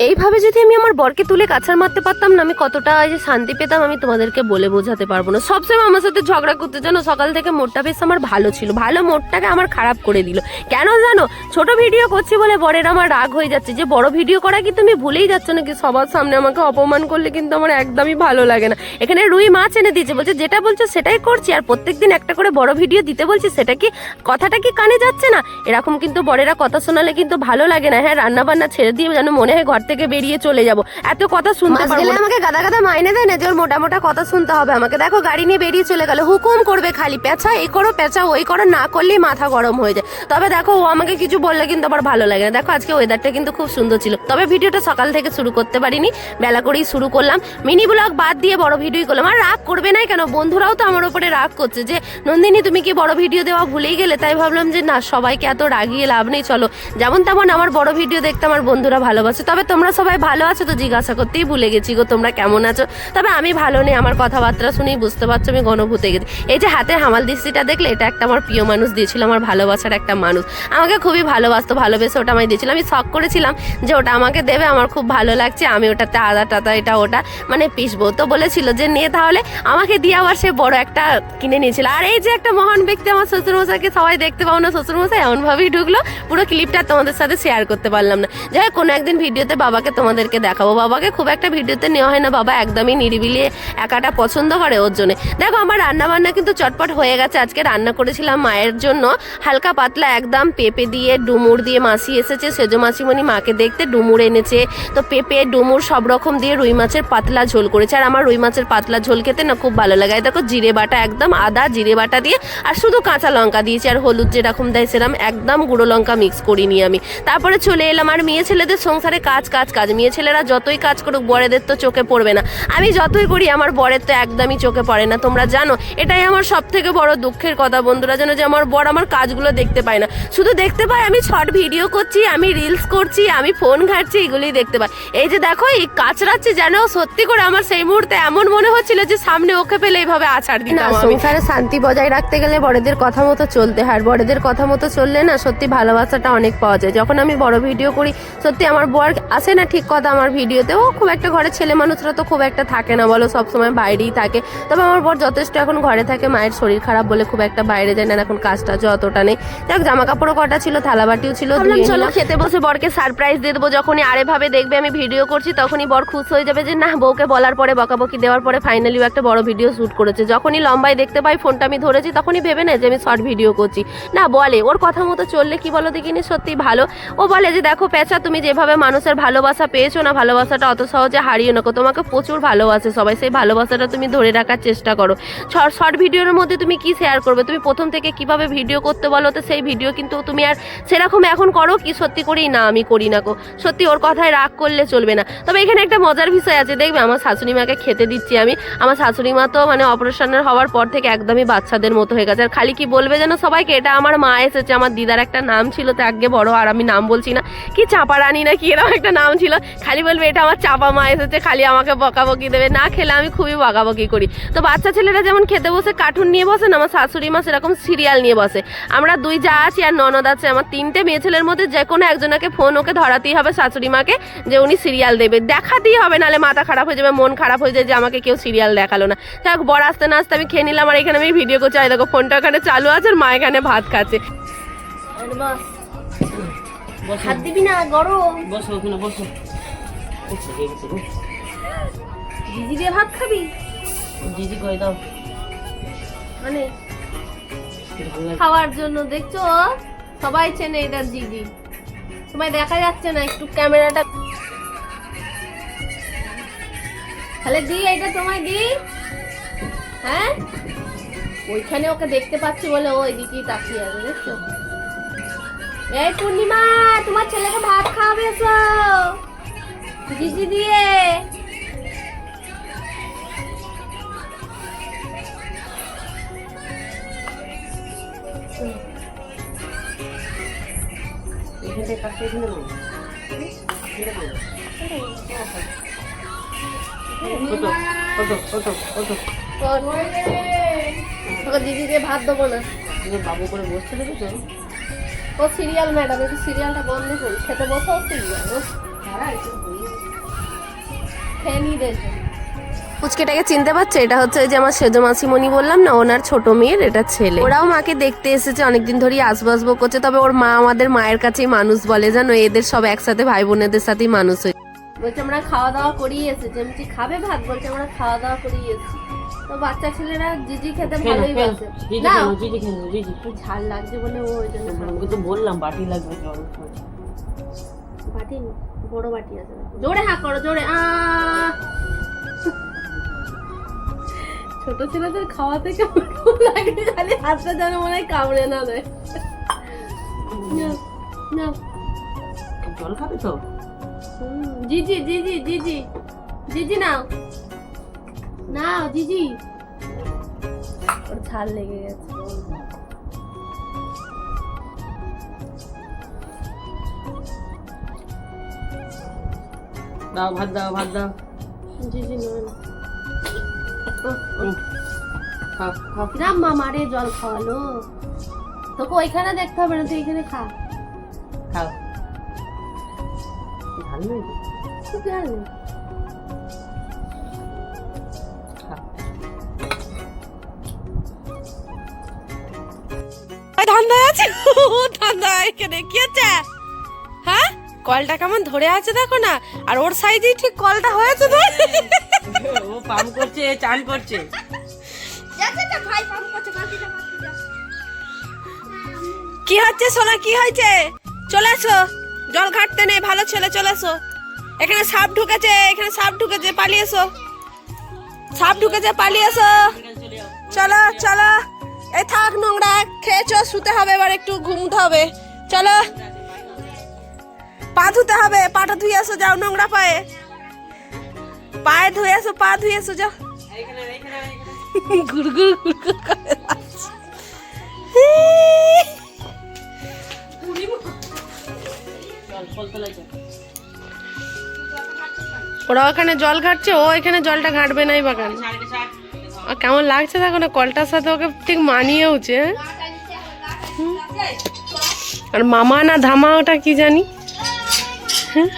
এইভাবে যদি আমি আমার বরকে তুলে কাছার মারতে পারতাম না, আমি কতটা যে শান্তি পেতাম আমি তোমাদেরকে বলে বোঝাতে পারব না। সবসময় আমার সাথে ঝগড়া করতে, জানো? সকাল থেকে মোটটা বেশ আমার ভালো ছিল। ভালো মোটটাকে আমার খারাপ করে দিল। কেন জানো? ছোট ভিডিও করছি বলে বরের আমার রাগ হয়ে যাচ্ছে। যে বড় ভিডিও করা কি তুমি ভুলেই যাচ্ছ নাকি? সবার সামনে আমাকে অপমান করলে কিন্তু আমার একদমই ভালো লাগে না। এখানে রুই মাছ এনে দিয়েছে। বলছে, যেটা বলছো সেটাই করছি। আর প্রত্যেকদিন একটা করে বড় ভিডিও দিতে বলছি, সেটা কি, কথাটা কি কানে যাচ্ছে না? এরকম কিন্তু বরেরা কথা শোনালে কিন্তু ভালো লাগে না। হ্যাঁ রান্না বান্না ছেড়ে দিয়ে যেন মনে হয় ঘর থেকে বেরিয়ে চলে যাব। এত কথা শুনতে পারব না। আমাকে গাদা গাদা মাইনে দেয় না যে ওর মোটা মোটা কথা শুনতে হবে আমাকে। দেখো গাড়ি নিয়ে বেরিয়ে চলে গেল। হুকুম করবে খালি পেঁচা এই করো পেঁচা ওই করো না করলেই মাথা গরম হয়ে যায়। তবে দেখো ও আমাকে কিছু বললে কিন্তু আবার ভালো লাগে না। দেখো আজকে ওয়েদারটা কিন্তু খুব সুন্দর ছিল। তবে ভিডিওটা সকাল থেকে শুরু করতে পারিনি। বেলা করেই শুরু করলাম। মিনি ব্লগ বাদ দিয়ে বড় ভিডিও করলাম। আর রাগ করবে না কেন? বন্ধুরাও তো আমার উপরে রাগ করছে যে নন্দিনী তুমি কি বড় ভিডিও দেওয়া ভুলেই গেলে? তাই ভাবলাম যে না সবাইকে এত রাগিয়ে লাভ নেই চলো। যেমন তেমন আমার বড় ভিডিও দেখতে আমার বন্ধুরা ভালোবাসে। তবে তোমরা সবাই ভালো আছো তো জিজ্ঞাসা করতেই ভুলে গেছি গো, তোমরা কেমন আছো? তবে আমি ভালো নেই, আমার কথাবার্তা শুনেই বুঝতে পারছ আমি গণভূতে গেছি। এই যে হাতে হামাল দৃষ্টিটা দেখলে, এটা একটা আমার প্রিয় মানুষ দিয়েছিল, আমার ভালোবাসার একটা মানুষ। আমাকে খুবই ভালোবাসতো, ভালোবেসে ওটা আমায় দিয়েছিল। আমি শখ করেছিলাম যে ওটা আমাকে দেবে, আমার খুব ভালো লাগছে, আমি ওটাতে আদা টাদা, এটা ওটা মানে পিসবো তো বলেছিল যে নিয়ে তাহলে, আমাকে দিয়ে আবার সে বড় একটা কিনে নিয়েছিল। আর এই যে একটা মহান ব্যক্তি আমার শ্বশুরমশাইকে সবাই দেখতে পাও না, শ্বশুরমশাই এমনভাবেই ঢুকলো, পুরো ক্লিপটা তোমাদের সাথে শেয়ার করতে পারলাম না। যাই হোক, কোনো একদিন ভিডিওতে বাবাকে তোমাদেরকে দেখাবো। বাবাকে খুব একটা ভিডিওতে নেওয়া হয় না। বাবা একদমই নিরিবিলি, একাটা পছন্দ করে ওর জন্য। দেখো, আমার রান্না বান্না কিন্তু চটপট হয়ে গেছে। আজকে রান্না করেছিলাম মায়ের জন্য হালকা পাতলা একদম পেঁপে দিয়ে ডুমুর দিয়ে মাসি এসেছে। সেজো মাসিমণি মাকে দেখতে ডুমুর এনেছে। তো পেঁপে, ডুমুর সব রকম দিয়ে রুই মাছের পাতলা ঝোল করেছে। আর আমার রুই মাছের পাতলা ঝোল খেতে না খুব ভালো লাগে। দেখো, জিরে বাটা একদম আদা, জিরে বাটা দিয়ে আর শুধু কাঁচা লঙ্কা দিয়েছি। আর হলুদ যেরকম দেয় সেরকম একদম গুঁড়ো লঙ্কা মিক্স করিনি আমি। তারপরে চলে এলাম। আর মেয়ে ছেলেদের সংসারে কাজ কাজ কাজ। মেয়ে ছেলেরা যতই কাজ করুক বরেদের তো চোখে পড়বে না। আমি যতই করি আমার বরের তো একদমই চোখে পড়ে না। তোমরা জানো এটাই আমার সব থেকে বড় দুঃখের কথা বন্ধুরা জানো যে আমার বর আমার কাজগুলো দেখতে পায় না। শুধু দেখতে পায় আমি শর্ট ভিডিও করছি আমি রিলস করছি আমি ফোন ঘাটছি এগুলোই দেখতে পাই এই যে দেখো এই কাচরাচ্ছি যেন সত্যি করে আমার সেই মুহূর্তে এমন মনে হচ্ছিল যে সামনে ওকে পেলে এইভাবে আছাড় দিতাম আমি। সংসারে শান্তি বজায় রাখতে গেলে বড়দের কথা মতো চলতে হয়। আর বড়দের কথা মতো চললে না সত্যি ভালোবাসাটা অনেক পাওয়া যায়। যখন আমি বড় ভিডিও করি সত্যি আমার বর আসে না ঠিক কথা আমার ভিডিওতে ও খুব একটা ঘরে ছেলে মানুষরা তো খুব একটা থাকে না বলো সবসময় বাইরেই থাকে। তবে আমার বর যথেষ্ট এখন ঘরে থাকে মায়ের শরীর খারাপ বলে খুব একটা বাইরে যায় না এখন কাজ টাজ অতটা নেই। যাক জামা কাপড়ও কটা ছিল থালাবাটিও ছিল চলো খেতে বসে বরকে সারপ্রাইজ দিয়ে দেবো যখনই আরে ভাবে দেখবে আমি ভিডিও করছি তখনই বর খুশ হয়ে যাবে যে না বউকে বলার পরে বকাবকি দেওয়ার পরে ফাইনালিও একটা বড় ভিডিও শ্যুট করেছে। যখনই লম্বায় দেখতে পাই ফোনটা আমি ধরেছি তখনই ভেবে নেয় যে আমি শর্ট ভিডিও করছি। না বলে ওর কথা মতো চললে কি বলো দেখিনি সত্যি ভালো। ও বলে যে দেখো পেঁচা তুমি যেভাবে মানুষের ভালোবাসা পেয়েছ না? ভালোবাসাটা অত সহজে হারিয়ে নাকো তোমাকে প্রচুর ভালোবাসে সবাই। সেই ভালোবাসাটা তুমি ধরে রাখার চেষ্টা করো। শর্ট ভিডিওর মধ্যে তুমি কি শেয়ার করবে? তুমি প্রথম থেকে কীভাবে ভিডিও করতে বলো তো সেই ভিডিও কিন্তু তুমি আর সেরকম এখন করো কি? সত্যি করেই না, আমি করি না গো। সত্যি ওর কথায় রাগ করলে চলবে না। তবে এখানে একটা মজার বিষয় আছে। দেখবে আমার শাশুড়ি মাকে খেতে দিচ্ছি আমি। আমার শাশুড়ি মা তো মানে অপারেশনের হওয়ার পর থেকে একদমই বাচ্চাদের মতো হয়ে গেছে। আর খালি কি বলবে যেন সবাইকে? এটা আমার মা এসেছে। আমার দিদার একটা নাম ছিল। তো আগে বড়। আর আমি নাম বলছি না। কি চাপা রানী না কি? এরকম একটা নাম ছিল, খালি বলবে, এটা আমার চাপা মা এসেছে, খালি আমাকে বকাবকি দেবে। না খেলে আমি খুবই বকাবকি করি। তো বাচ্চা ছেলেরা যেমন খেতে বসে কার্টুন নিয়ে বসে না, আমার শাশুড়ি মা সেরকম সিরিয়াল নিয়ে বসে। আমরা দুই যা আছি আর ননদ আছে, আমার তিনটে মেয়ে ছেলের মধ্যে যে কোনো একজনকে ফোন ওকে ধরাতেই হবে শাশুড়ি মাকে যে উনি সিরিয়াল দেবে। দেখাতেই হবে, নাহলে মাথা খারাপ হয়ে যাবে, মন খারাপ হয়ে যায় যে আমাকে কেউ সিরিয়াল দেখাল না। যাই হোক বড় আসতে না আসতে আমি খেয়ে নিলাম, আর এখানে আমি ভিডিও করছি। আর দেখো ফোনটা ওখানে চালু আছে আর মা এখানে ভাত খাচ্ছে। হাত দিবি না গরম। বসো ওখানে বসো। দিদি দিয়ে ভাত খাবি? দিদি করে দাও। মানে খাওয়ার জন্য দেখছ? সবাই চেনে এটা দিদি তোমায় দেখা যাচ্ছে না একটু ক্যামেরাটা। তাহলে দি এটা তোমায় দি। হ্যাঁ? ওইখানে ওকে দেখতে পাচ্ছি বলে ও এদিকেই তাকিয়ে আছে দেখছ? এই পূর্ণিমা তোমার ছেলেকে ভাত খাওয়াবে এসো দিদি দিয়ে এখান কাছে এখানে নাও। এখানে নাও। ওঠো, ওঠো, ওঠো, ওঠো। তোকে দিদি দিয়ে ভাত দেবো না তুমি বাবু করে বসতে দেবে তো ও সিরিয়াল ম্যাডাম একটু সিরিয়ালটা বন্ধ করি। খেতে বসো সিরিয়াল। পুচকেটাকে চিনতে পারছে? এটা হচ্ছে ওই যে আমার সেজো মাসিমণি বললাম না ওনার ছোট মেয়ের এটা ছেলে। ওরাও মাকে দেখতে এসেছে অনেকদিন ধরেই আসব আসব করছে তবে ওর মা আমাদের মায়ের কাছেই মানুষ বলে জানো? এদের সব একসাথে ভাই বোনেদের সাথেই মানুষ হয়ে বলছে আমরা খাওয়া দাওয়া করেই এসেছি। আমি খাবে ভাত? বলছে আমরা খাওয়া দাওয়া করেই এসেছি। তো বাচ্চা ছেলেরা জিজি খেতে ভালোই বাসে। না। জিজি ঝাল লাগছে বলে ও ওই জন্য তো বললাম বাটি লাগবে বাটি বড় বাটি আছে। জোরে হাঁ করো জোরে আ। ছোট ছেলেদের খাওয়া থেকে লাগে খালি হাতটা যেন মনে হয় কামড়ে না দেয়। নাও। জল খাবে তো? জিজি জিজি জিজি। জিজি নাও। নাও জিজি ওর ঝাল লেগে গেছে। দাও ভাত দাও ভাত দাও। জিজি না কিরাম মামা রে জল খাওয়ালো। তোকে ওইখানে দেখতে হবে না তুই এখানে খা। খাও। ঝাল নেই তো? ঝাল নেই ঠান্ডা আছে? ঠান্ডা এখানে কি হচ্ছে হ্যাঁ? কলটা কেমন ধরে আছে দেখো না আর ওর সাইজেই ঠিক কলটা হয়েছে তো। ও পাম করছে চান করছে। কি হচ্ছে সোনা কি হয়েছে? চলে আসো জল ঘাটতে নেই ভালো ছেলে চলে আসো এখানে সাপ ঢুকেছে এখানে সাপ ঢুকেছে পালিয়ে এসো। সাপ ঢুকেছে পালিয়ে এসো। চলো চলো। এই থাক নোংরা খেয়েছো শুতে হবে এবার একটু ঘুমতে হবে। চলো। পা ধুতে হবে পাটা ধুয়ে আসো যাও নোংরা পায়ে। পায়ে ধুয়ে এসো পা ধুয়ে এসো যাও। গুড় গুড় গুড় গুড় করে ওরা ওখানে জল ঘাটছে ও এখানে জলটা ঘাটবে নাই বাগান। আর কেমন লাগছে দেখো না, কলটার সাথে ওকে ঠিক মানিয়েওছে হ্যাঁ? আর মামা না ধামা ওটা কি জানি? হ্যাঁ?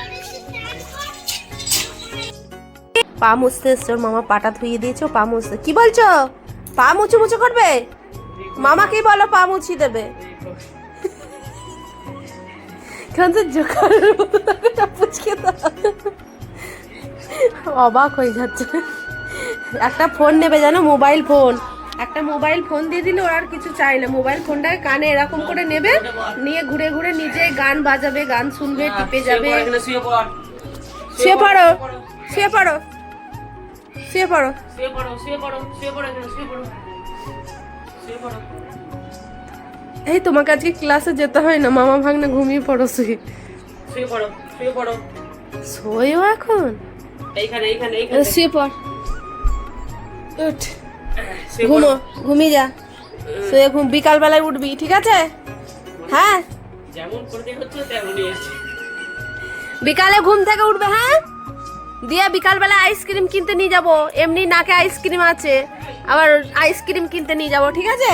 পা মুছতে এসছে, ওর মামা পাটা ধুইয়ে দিয়েছে পা মুছতে। কি বলছো? পা মুছু মুছু করবে? মামা কি বলো পা মুছিয়ে দেবে। কেন তো জোকারের অবাক হয়ে যাচ্ছে। একটা ফোন নেবে জানো? Mobile phone. একটা মোবাইল ফোন দিয়ে দিলে ওর আর কিছু চাই না। মোবাইল ফোনটাকে কানে এরকম করে নেবে নিয়ে ঘুরে ঘুরে নিজে গান বাজাবে গান শুনবে টিপে যাবে। শুয়ে পড়। শুয়ে পড়ো শুয়ে পড়ো শুয়ে পড়ো। শুয়ে পড়ো শুয়ে পড়ো শুয়ে পড়ো শুয়ে পড়ো। এই তোমাকে আজকে ক্লাসে যেতে হয় না মামা ভাগ্নে ঘুমিয়ে পড়ো শুয়ে শুয়ে পড়ো শুয়ে পড়ো। শোয়ও এখন। এইখানে এইখানে এইখানে। শুয়ে পড়। উঠ। ঘুমো ঘুমিয়ে যা। শুয়ে ঘুম বিকাল বেলায় উঠবি ঠিক আছে? হ্যাঁ? যেমন করতে হচ্ছে তেমনই আছে। বিকালে ঘুম থেকে উঠবে হ্যাঁ? দিয়ে বিকালবেলা আইসক্রিম কিনতে নিয়ে যাব। এমনি নাকে আইসক্রিম আছে আবার আইসক্রিম কিনতে নিয়ে যাব ঠিক আছে?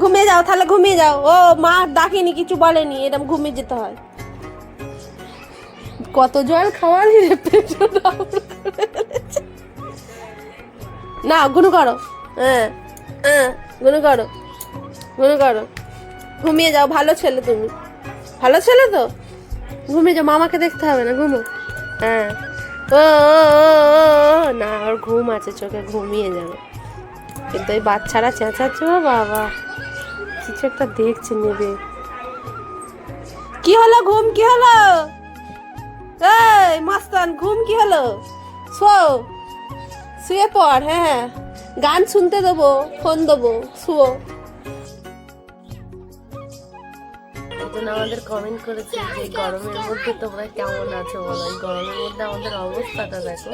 ঘুমিয়ে যাও তাহলে ঘুমিয়ে যাও। ও মা ডাকেনি কিছু বলেনি এরকম ঘুমিয়ে যেতে হয়। কত জল খাওয়ালি রে করে। ফেলেছে। না, গুনু করো। হ্যাঁ হ্যাঁ গুনু করো। গুনু করো। ঘুমিয়ে যাও, ভালো ছেলে তুমি। ভালো ছেলে তো? ঘুমিয়ে যাও, মামাকে দেখতে হবে না, ঘুমো। হ্যাঁ ও না, ওর ঘুম আছে, চোখে ঘুমিয়ে যাবে। কিন্তু এই বাচ্চারা চেঁচাচ্ছে বাবা। কিছু একটা দেখছে নেবে। কি হলো, ঘুম কি হলো? এই, মাস্তান, ঘুম কি হলো? শো। শুয়ে পড় হ্যাঁ হ্যাঁ। গান শুনতে দেবো, ফোন দেবো একজন আমাদের কমেন্ট করেছে যে গরমের মধ্যে তোমরা কেমন আছো বলো? গরমের মধ্যে আমাদের অবস্থাটা দেখো।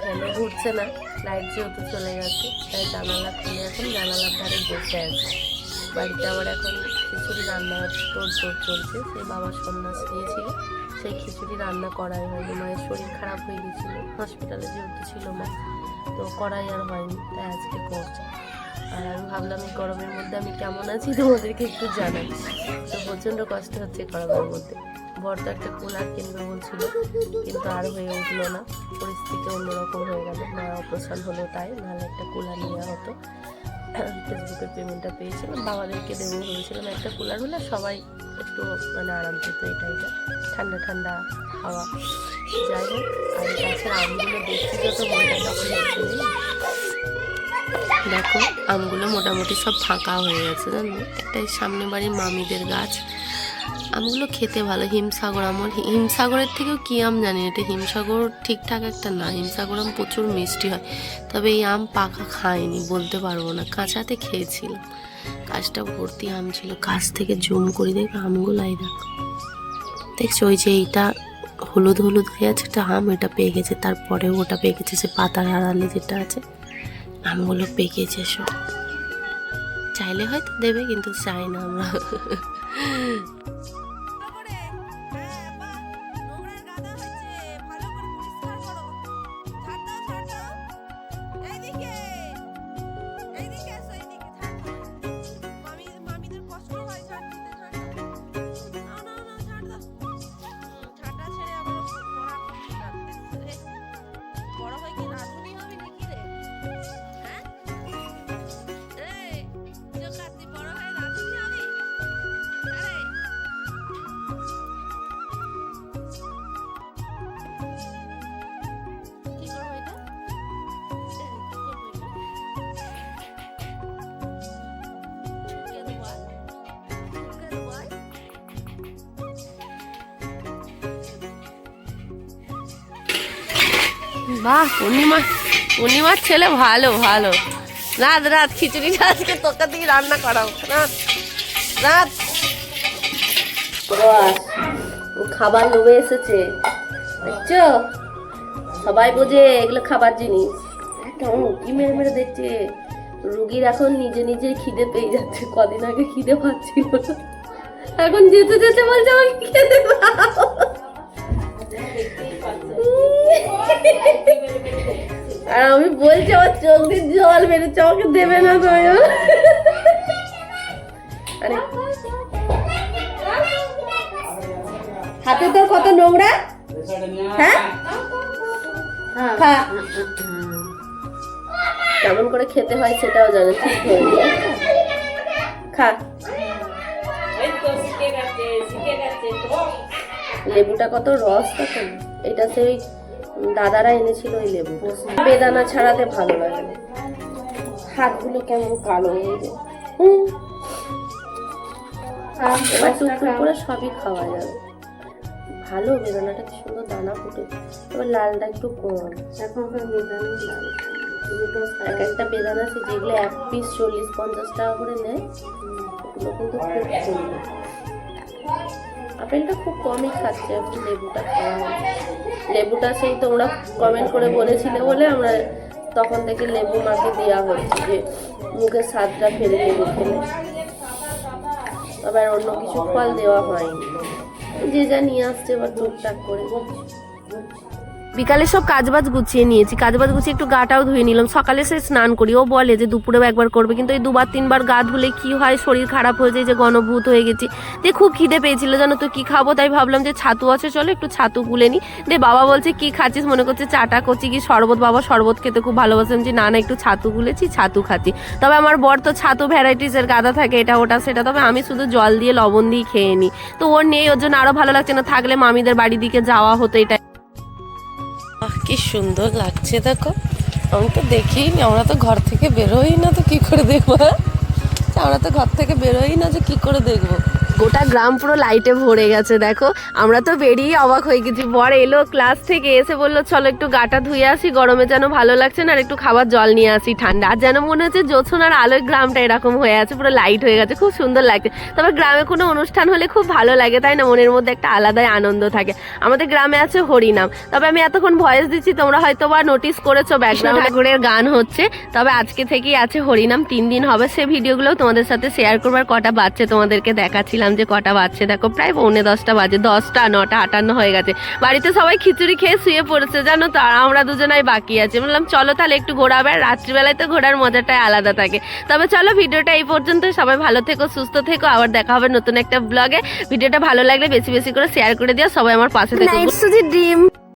কেন ঘুরছে না? লাইট যেহেতু চলে গেছে, তাই জানালা খুলে এখন জানালার ধারে বসে আছে। বাড়িতে আবার এখন খিচুড়ি রান্নার তোর চলছে। সেই বাবা সন্ন্যাস দিয়েছিল সেই খিচুড়ি রান্না করাই হয়নি মায়ের শরীর খারাপ হয়ে গেছিল। হসপিটালে যেহেতু ছিল মা তো করাই আর হয়নি, তাই আজকে করছে। আর আমি ভাবলাম এই গরমের মধ্যে আমি কেমন আছি তোমাদেরকে একটু জানাই। তো প্রচণ্ড কষ্ট হচ্ছে গরমের মধ্যে। তো একটা কুলার কিনবে বলছিল, কিন্তু আর হয়ে উঠল না, পরিস্থিতি অন্যরকম হয়ে গেল। মা অপারেশন হলো তাই নাহলে একটা কুলার নেওয়া হতো। ফেসবুকের পেমেন্টটা পেয়েছিলাম, বাবাদেরকে দেবো ভেবেছিলাম একটা কুলার হলে সবাই একটু মানে আরাম পেত এটাই ঠান্ডা ঠান্ডা হাওয়া যাই হোক আর গাছের আমগুলো দেখছি, যত দেখো, আমগুলো মোটামুটি সব ফাঁকা হয়ে গেছে, জানো? একটাই সামনে বাড়ির মামিদের গাছ। আমগুলো খেতে ভালো। হিমসাগর আমল হিমসাগরের থেকেও কি আম জানি? এটা হিমসাগর ঠিকঠাক একটা না। হিমসাগর আম প্রচুর মিষ্টি হয়। তবে এই আম পাকা খাইনি, বলতে পারব না। কাঁচাতে খেয়েছিলাম। গাছটা ভর্তি আম ছিল। গাছ থেকে জুম করে দেখবে আমগুলো এই দেখো। দেখছ ওই যে এইটা হলুদ হলুদ হয়ে আছে, একটা আম, এটা পেয়ে গেছে। তারপরেও ওটা পেয়ে গেছে, সে পাতার আড়ালে যেটা আছে, আমগুলো পেকেছে সব। চাইলে হয়তো দেবে, কিন্তু চাই না আমরা। বাহ পূর্ণিমা পূর্ণিমার ছেলে ভালো ভালো। রাত রাত খিচুড়ি আজকে তোকে দিয়ে রান্না করাও রাত রাত। ও খাবার লোভে এসেছে। দেখছ? সবাই বোঝে এগুলো খাবার জিনিস। একটা উঁকি মেরে মেরে দেখছে। রুগীর এখন নিজে নিজে খিদে পেয়ে যাচ্ছে। কদিন আগে খিদে পাচ্ছিল। এখন যেতে যেতে বলছে আমাকে খেতে দাও। আর আমি বলছি আমার চোখ দিয়ে জল বেরোচ্ছে আমাকে দেবে না তো আরে হাতে তোর কত নোংরা? হ্যাঁ? খা কেমন করে খেতে হয় সেটাও জানে ঠিক খা। লেবুটা কত রস তখন এটা সেই দাদারা এনেছিল ওই লেবু। বেদানা ছাড়াতে ভালো লাগে। হাতগুলো কেমন কালো হয়ে যায়। হুম। এবার টুকটুক করে সবই খাওয়া যাবে। ভালো বেদানাটা কি সুন্দর দানা ফুটে। তবে লালটা একটু কম এখনকার বেদানি লাল। এক একটা বেদানা আছে যেগুলো এক পিস চল্লিশ পঞ্চাশ টাকা করে নেয়। ওগুলো কিন্তু খুব সুন্দর। আপেলটা খুব কমই খাচ্ছে এখন লেবুটা খাওয়া লেবুটা সেই তোমরা কমেন্ট করে বলেছিলে বলে আমরা তখন থেকে লেবু মাকে দেওয়া হচ্ছে যে মুখের স্বাদটা ফেলে লেবু খেলে। আবার অন্য কিছু ফল দেওয়া হয়নি। যে যা নিয়ে আসছে এবার টুকটাক করে। বিকালে সব কাজবাজ গুছিয়ে নিয়েছি, কাজবাজ গুছিয়ে একটু গাটাও ধুয়ে নিলাম। সকালে সে স্নান করি, ও বলে যে দুপুরেও একবার করবে, কিন্তু এই দুবার তিনবার গা ধুলে কি হয়, শরীর খারাপ হয়ে যায়, যে গণভূত হয়ে গেছি। দিয়ে খুব খিদে পেয়েছিল, জানো তো কি খাব, তাই ভাবলাম যে ছাতু আছে, চলো একটু ছাতু গুলে নি। দিয়ে বাবা বলছে, কি খাচ্ছিস? মনে করছে চাটা করছি, কি শরবত? বাবা শরবত খেতে খুব ভালোবাসেন, যে না না, একটু ছাতু গুলেছি, ছাতু খাচ্ছি। তবে আমার বর তো ছাতু ভ্যারাইটিসের গাদা থাকে, এটা, ওটা, সেটা, তবে আমি শুধু জল দিয়ে, লবণ দিয়ে খেয়ে নিই তো ওর নেই, ওর জন্য আরও ভালো লাগছে না, থাকলে মামিদের বাড়ি দিকে যাওয়া হতো এটা কি সুন্দর লাগছে দেখো আমি তো দেখিনি, আমরা তো ঘর থেকে বেরোই না তো কি করে দেখব হ্যাঁ? আমরা তো ঘর থেকে বেরোই না যে কি করে দেখব গোটা গ্রাম পুরো লাইটে ভরে গেছে দেখো। আমরা তো বেরিয়ে অবাক হয়ে গেছি। বর এলো ক্লাস থেকে এসে বলল চলো একটু গাটা ধুয়ে আসি গরমে যেন ভালো লাগছে না আর একটু খাবার জল নিয়ে আসি ঠান্ডা। আর যেন মনে হচ্ছে জোছনার আলোয় গ্রামটা এরকম হয়ে আছে পুরো লাইট হয়ে গেছে খুব সুন্দর লাগছে। তবে গ্রামে কোনো অনুষ্ঠান হলে খুব ভালো লাগে তাই না? মনের মধ্যে একটা আলাদাই আনন্দ থাকে। আমাদের গ্রামে আছে হরিনাম। তবে আমি এতক্ষণ ভয়েস দিচ্ছি তোমরা হয়তো বা নোটিস করেছ ব্যাকগ্রাউন্ড ঠাকুরের গান হচ্ছে তবে আজকে থেকেই আছে হরিনাম। তিন দিন হবে সে ভিডিওগুলো তোমাদের সাথে শেয়ার করবার কটা বাচ্চা তোমাদেরকে দেখাচ্ছিলাম। যে কটা বাজছে? দেখো, প্রায় পৌনে দশটা বাজে, দশটা, নটা, আটান্ন হয়ে গেছে। বাড়িতে সবাই খিচুড়ি খেয়ে শুয়ে পড়েছে, জানো তো? আর আমরা দুজনাই বাকি আছে। বললাম, চলো তাহলে একটু ঘোরাবে, আর রাত্রিবেলায় তো ঘোরার মজাটাই আলাদা থাকে। তবে চলো, ভিডিওটা এই পর্যন্ত। সবাই ভালো থেকো, সুস্থ থেকো। আবার দেখা হবে নতুন একটা ব্লগে ভিডিওটা ভালো লাগলে বেশি বেশি করে শেয়ার করে দিও। সবাই আমার পাশে থেকো। ড্রিম